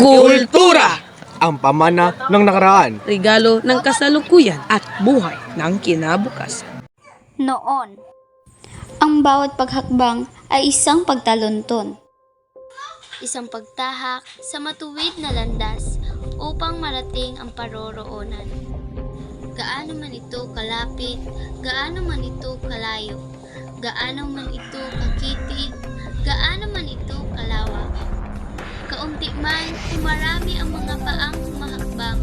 Kultura! Ang pamana ng nakaraan. regalo ng kasalukuyan at buhay ng kinabukasan. Noon, ang bawat paghakbang ay isang pagtalunton. Isang pagtahak sa matuwid na landas upang marating ang paroroonan. Gaano man ito kalapit, gaano man ito kalayo, gaano man ito kakitig, gaano man ito kalawak. Kaunti man o marami ang mga paang humahakbang,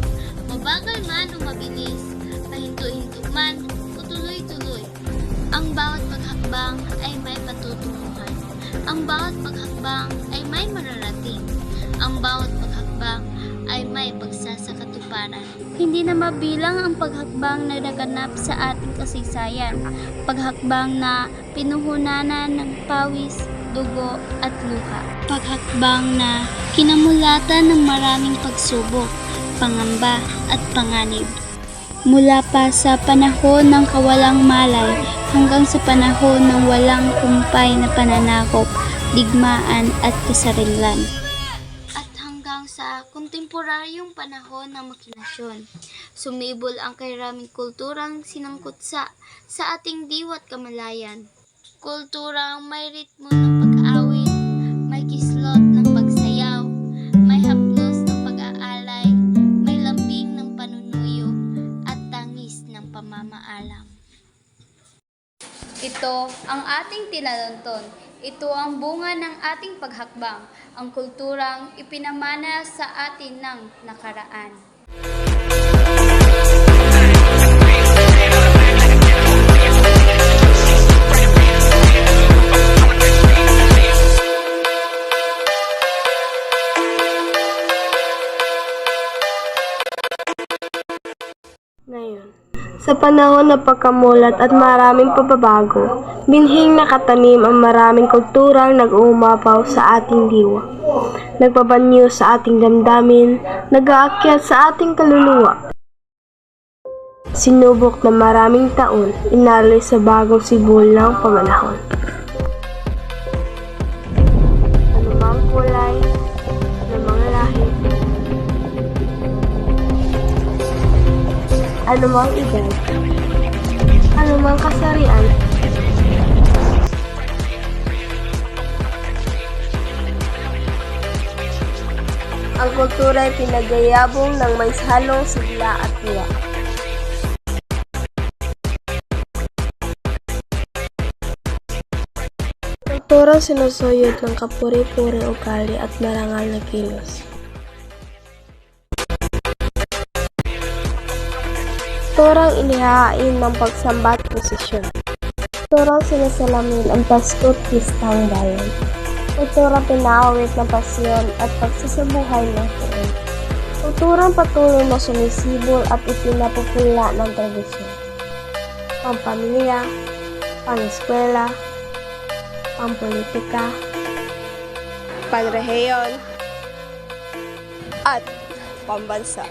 mabagal man o mabilis, pahinto-hinto man o tuloy-tuloy. Ang bawat paghakbang ay may patutunguhan. Ang bawat paghakbang ay may mararating. Ang bawat paghakbang ay may pagsasakatuparan. Hindi na mabilang ang paghakbang na naganap sa ating kasaysayan. Paghakbang na pinuhunanan ng pawis, dugo at luha. Paghakbang na kinamulatan ng maraming pagsubok, pangamba at panganib. Mula pa sa panahon ng kawalang malay hanggang sa panahon ng walang kumpay na pananakop, digmaan at kasarinlan. At hanggang sa kontemporaryong panahon ng makinasyon, sumibol ang kairaming kulturang sinangkutsa sa ating diwat kamalayan. Kulturang may ritmo ng pag-awit, may kislot ng pagsayaw, may haplos ng pag-aalay, may lambing ng panunuyo, at tangis ng pamamaalam. Ito ang ating tinalonton. Ito ang bunga ng ating paghakbang, ang kulturang ipinamana sa atin ng nakaraan. Sa panahon ng pagkamulat at maraming pagbabago, binhing nakatanim ang maraming kulturang nag-uumapaw sa ating diwa. Nagpabanyo sa ating damdamin, nag-aakyat sa ating kaluluwa. Sinubok na maraming taon, inalay sa bagong sibol ng pamanahon. Anumang edad, anumang kasarian, ang kultura ay pinagayabong ng may halong sigla at tuwa. Kultura sinusuyod ng kapuri-puri ugali at marangal na kilos. Turang inihain ng pagsambat posisyon. Turang sinasalamin ang paskot pistang bayan. Kulturang pinaawit ng pasyon at pagsasabuhay ng tuon. Kulturang patuloy na sumisibol at ipinapupula ng tradisyon. Pampamilya, pang-eskwela, pampolitika, panrehiyon, at pambansa.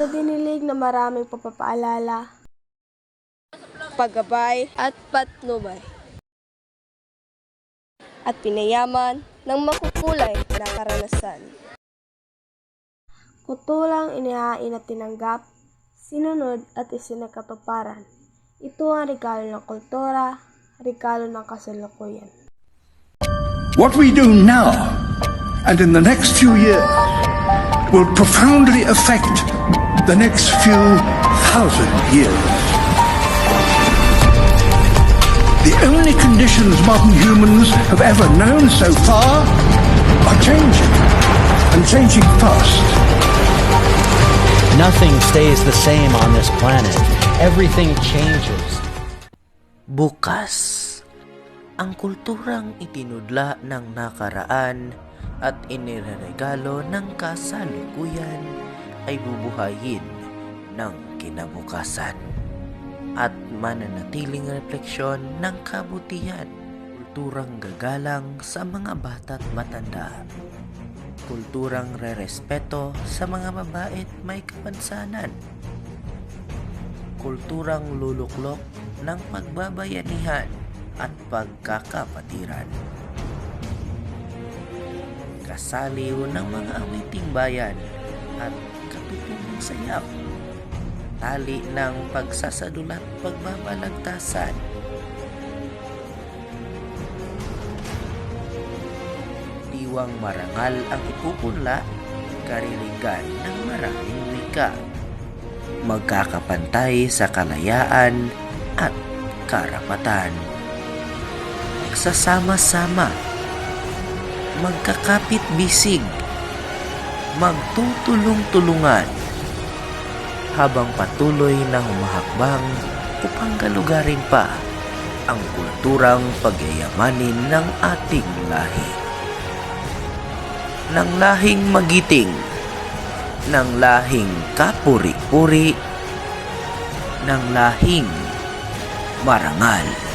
Sa dinilig na maraming papapaalala, paggabay at patnubay. At pinayaman ng makukulay na karanasan. Kutulang inihain at tinanggap, sinunod at isinakatuparan. Ito ang regalo ng kultura, regalo ng kasalukuyan. What we do now and in the next few years will profoundly affect the next few thousand years. The only conditions modern humans have ever known so far are changing, and changing fast. Nothing stays the same on this planet. Everything changes. Bukas, ang kulturang itinudla ng nakaraan at inireregalo ng kasalukuyan ay bubuhayin ng kinabukasan at mananatiling refleksyon ng kabutihan, kulturang gagalang sa mga bata't matanda, kulturang rerespeto sa mga mabait may kapansanan, kulturang luluklok ng pagbabayanihan at pagkakapatiran. Kasaliw ng mga awiting bayan at katutubong sayap. Tali ng pagsasadulat pagbabalagtasan. Diwang marangal ang ipupunla, karirigan ng maraming wika. Magkakapantay sa kalayaan at karapatan. Magsasama-sama, magkakapit bisig, magtutulong-tulungan, habang patuloy na humahakbang upang galugarin pa ang kulturang pagyayamanin ng ating lahi. Ng lahing magiting, ng lahing kapuri-puri, ng lahing marangal.